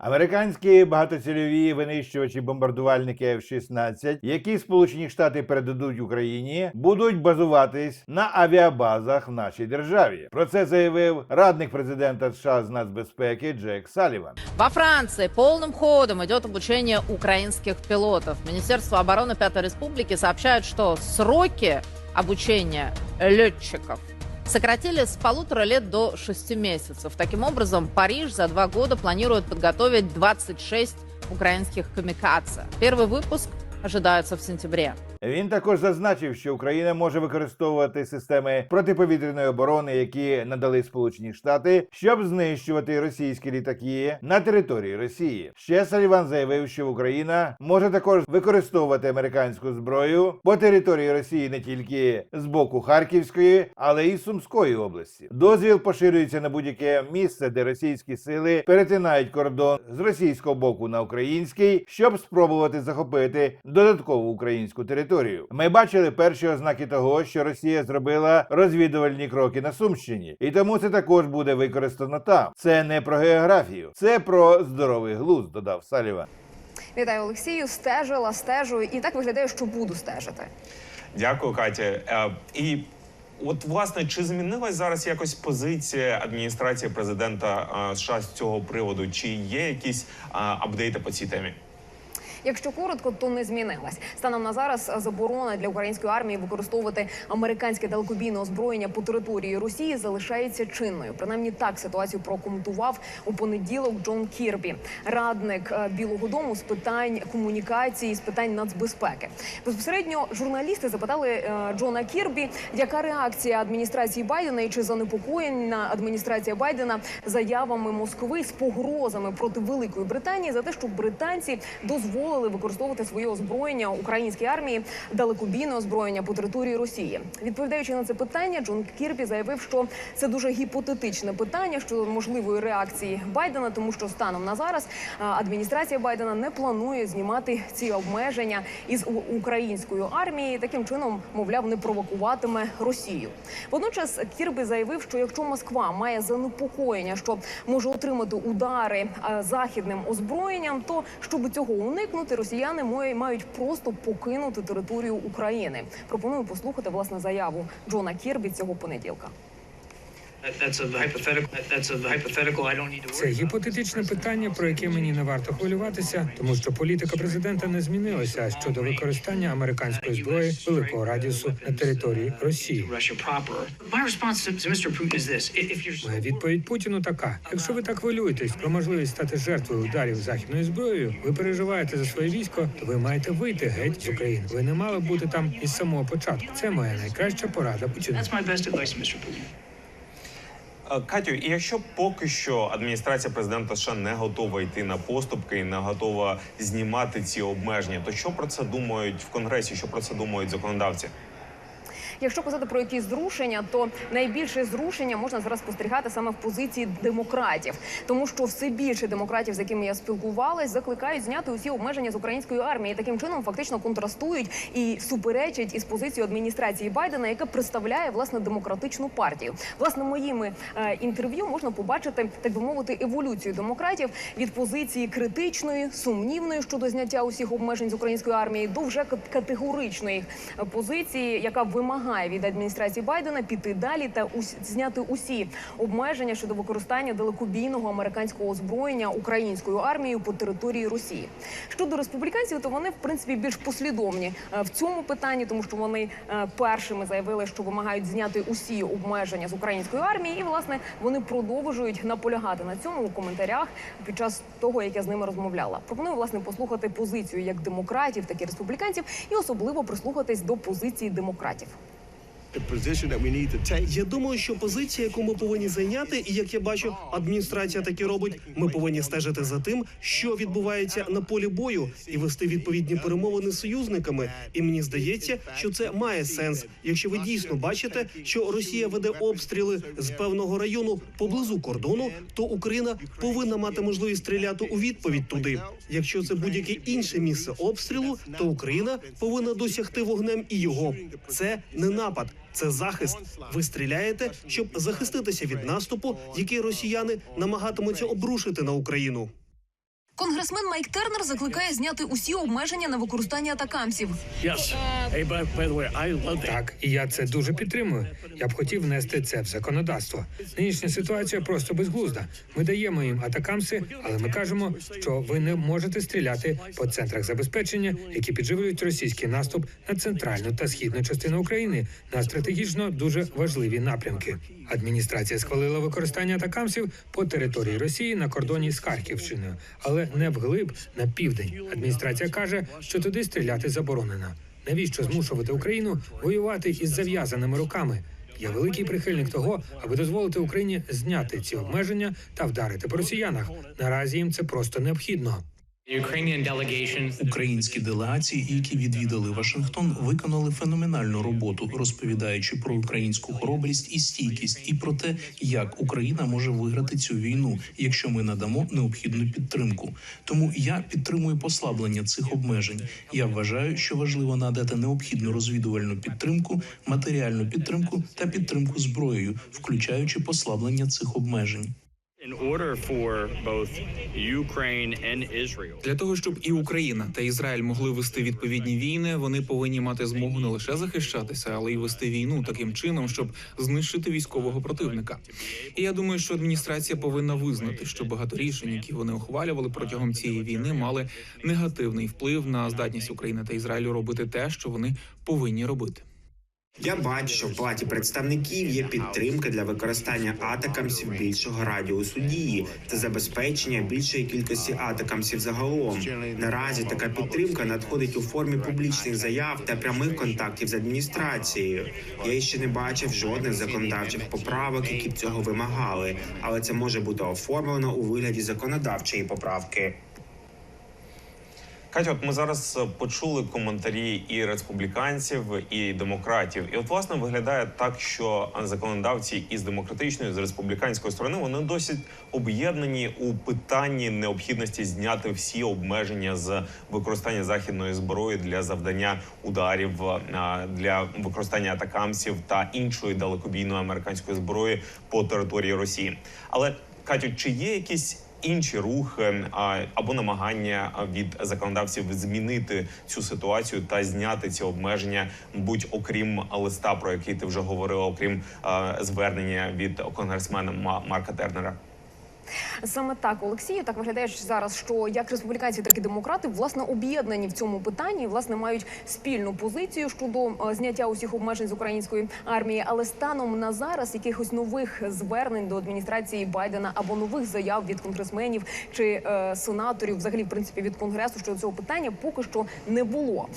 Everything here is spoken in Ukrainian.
Американські багатоцільові винищувачі бомбардувальники F-16, які Сполучені Штати передадуть Україні, будуть базуватись на авіабазах в нашій державі. Про це заявив радник президента США з нацбезпеки Джек Саліван. Во Франции полным ходом идет обучение украинских пилотов. Министерство обороны Пятой Республики сообщает, что сроки обучения летчиков сократили с полутора лет до шести месяцев. Таким образом, Париж за два года планирует подготовить 26 украинских камикадзе. Первый выпуск ожидается в сентябре. Він також зазначив, що Україна може використовувати системи протиповітряної оборони, які надали Сполучені Штати, щоб знищувати російські літаки на території Росії. Ще Саліван заявив, що Україна може також використовувати американську зброю по території Росії не тільки з боку Харківської, але й Сумської області. Дозвіл поширюється на будь-яке місце, де російські сили перетинають кордон з російського боку на український, щоб спробувати захопити додаткову українську територію. Ми бачили перші ознаки того, що Росія зробила розвідувальні кроки на Сумщині, і тому це також буде використано там. Це не про географію, це про здоровий глузд, додав Саліван. Вітаю Олексію. Стежила, стежу, і так виглядає, що буду стежити. Дякую, Катя. Е, і от власне, чи змінилась зараз якось позиція адміністрації президента е, США з цього приводу? Чи є якісь е, апдейти по цій темі? Якщо коротко, то не змінилась. Станом на зараз заборона для української армії використовувати американське далекобійне озброєння по території Росії залишається чинною. Принаймні так ситуацію прокоментував у понеділок Джон Кірбі, радник е, Білого Дому з питань комунікації, з питань нацбезпеки. Безпосередньо журналісти запитали е, Джона Кірбі, яка реакція адміністрації Байдена і чи занепокоєна адміністрація Байдена заявами Москви з погрозами проти Великої Британії за те, що британці дозволили використовувати своє озброєння українській армії далекобійне озброєння по території Росії. Відповідаючи на це питання, Джон Кірбі заявив, що це дуже гіпотетичне питання щодо можливої реакції Байдена, тому що станом на зараз адміністрація Байдена не планує знімати ці обмеження із української армії. Таким чином, мовляв, не провокуватиме Росію. Водночас Кірбі заявив, що якщо Москва має занепокоєння, що може отримати удари західним озброєнням, то щоб цього уникнути, росіяни мої- мають просто покинути територію України. Пропоную послухати власне заяву Джона Кірбі цього понеділка. Це гіпотетичне питання, про яке мені не варто хвилюватися, тому що політика президента не змінилася щодо використання американської зброї великого радіусу на території Росії. Моя відповідь Путіну така: якщо ви так хвилюєтесь про можливість стати жертвою ударів західною зброєю, ви переживаєте за своє військо, то ви маєте вийти геть з України. Ви не мали бути там із самого початку. Це моя найкраща порада Путіну. Катю, і якщо поки що адміністрація президента США не готова йти на поступки і не готова знімати ці обмеження, то що про це думають в конгресі? Що про це думають законодавці? Якщо казати про якісь зрушення, то найбільше зрушення можна зараз спостерігати саме в позиції демократів, тому що все більше демократів, з якими я спілкувалась, закликають зняти усі обмеження з української армії. Таким чином фактично контрастують і суперечать із позицією адміністрації Байдена, яка представляє власне демократичну партію. Власне, моїми е, інтерв'ю можна побачити, так би мовити, еволюцію демократів від позиції критичної, сумнівної щодо зняття усіх обмежень з української армії до вже категоричної позиції, яка вимагає від адміністрації Байдена піти далі та зняти усі обмеження щодо використання далекобійного американського озброєння українською армією по території Росії. Щодо республіканців, то вони в принципі більш послідовні е, в цьому питанні, тому що вони е, першими заявили, що вимагають зняти усі обмеження з української армії, і власне вони продовжують наполягати на цьому у коментарях під час того, як я з ними розмовляла. Пропоную власне послухати позицію як демократів, так і республіканців, і особливо прислухатись до позиції демократів. Я думаю, що позиція, яку ми повинні зайняти, і як я бачу, адміністрація таки робить. Ми повинні стежити за тим, що відбувається на полі бою, і вести відповідні перемовини з союзниками. І мені здається, що це має сенс. Якщо ви дійсно бачите, що Росія веде обстріли з певного району поблизу кордону, то Україна повинна мати можливість стріляти у відповідь туди. Якщо це будь-яке інше місце обстрілу, то Україна повинна досягти вогнем і його. Це не напад. Це захист. Ви стріляєте, щоб захиститися від наступу, який росіяни намагатимуться обрушити на Україну. Конгресмен Майк Тернер закликає зняти усі обмеження на використання атакамсів. Так, і я це дуже підтримую. Я б хотів внести це в законодавство. Нинішня ситуація просто безглузда. Ми даємо їм атакамси, але ми кажемо, що ви не можете стріляти по центрах забезпечення, які підживлюють російський наступ на центральну та східну частину України на стратегічно дуже важливі напрямки. Адміністрація схвалила використання атакамсів по території Росії на кордоні з Харківщиною, але не вглиб на південь. Адміністрація каже, що туди стріляти заборонено. Навіщо змушувати Україну воювати із зав'язаними руками? Я великий прихильник того, аби дозволити Україні зняти ці обмеження та вдарити по росіянах. Наразі їм це просто необхідно. Українські делегації, які відвідали Вашингтон, виконали феноменальну роботу, розповідаючи про українську хоробрість і стійкість, і про те, як Україна може виграти цю війну, якщо ми надамо необхідну підтримку. Тому я підтримую послаблення цих обмежень. Я вважаю, що важливо надати необхідну розвідувальну підтримку, матеріальну підтримку та підтримку зброєю, включаючи послаблення цих обмежень. Для того щоб і Україна та Ізраїль могли вести відповідні війни, вони повинні мати змогу не лише захищатися, але й вести війну таким чином, щоб знищити військового противника. І я думаю, що адміністрація повинна визнати, що багато рішень, які вони ухвалювали протягом цієї війни, мали негативний вплив на здатність України та Ізраїлю робити те, що вони повинні робити. Я бачу, що в палаті представників є підтримка для використання атакамсів більшого радіусу дії та забезпечення більшої кількості атакамсів загалом. Наразі така підтримка надходить у формі публічних заяв та прямих контактів з адміністрацією. Я ще не бачив жодних законодавчих поправок, які б цього вимагали, але це може бути оформлено у вигляді законодавчої поправки. Катя, от ми зараз е, почули коментарі і республіканців, і демократів. І от власне виглядає так, що законодавці із демократичної з республіканської сторони вони досить об'єднані у питанні необхідності зняти всі обмеження з використання західної зброї для завдання ударів е, для використання атакамсів та іншої далекобійної американської зброї по території Росії. Але Катю, чи є якісь інші рухи або намагання від законодавців змінити цю ситуацію та зняти ці обмеження, будь окрім листа, про який ти вже говорила, окрім звернення від конгресмена Ма- Марка Тернера. Саме так, Олексію, так виглядає зараз, що як республіканці, так і демократи власне об'єднані в цьому питанні, власне мають спільну позицію щодо е, зняття усіх обмежень з української армії. Але станом на зараз якихось нових звернень до адміністрації Байдена або нових заяв від конгресменів чи е, сенаторів, взагалі, в принципі, від конгресу щодо цього питання поки що не було.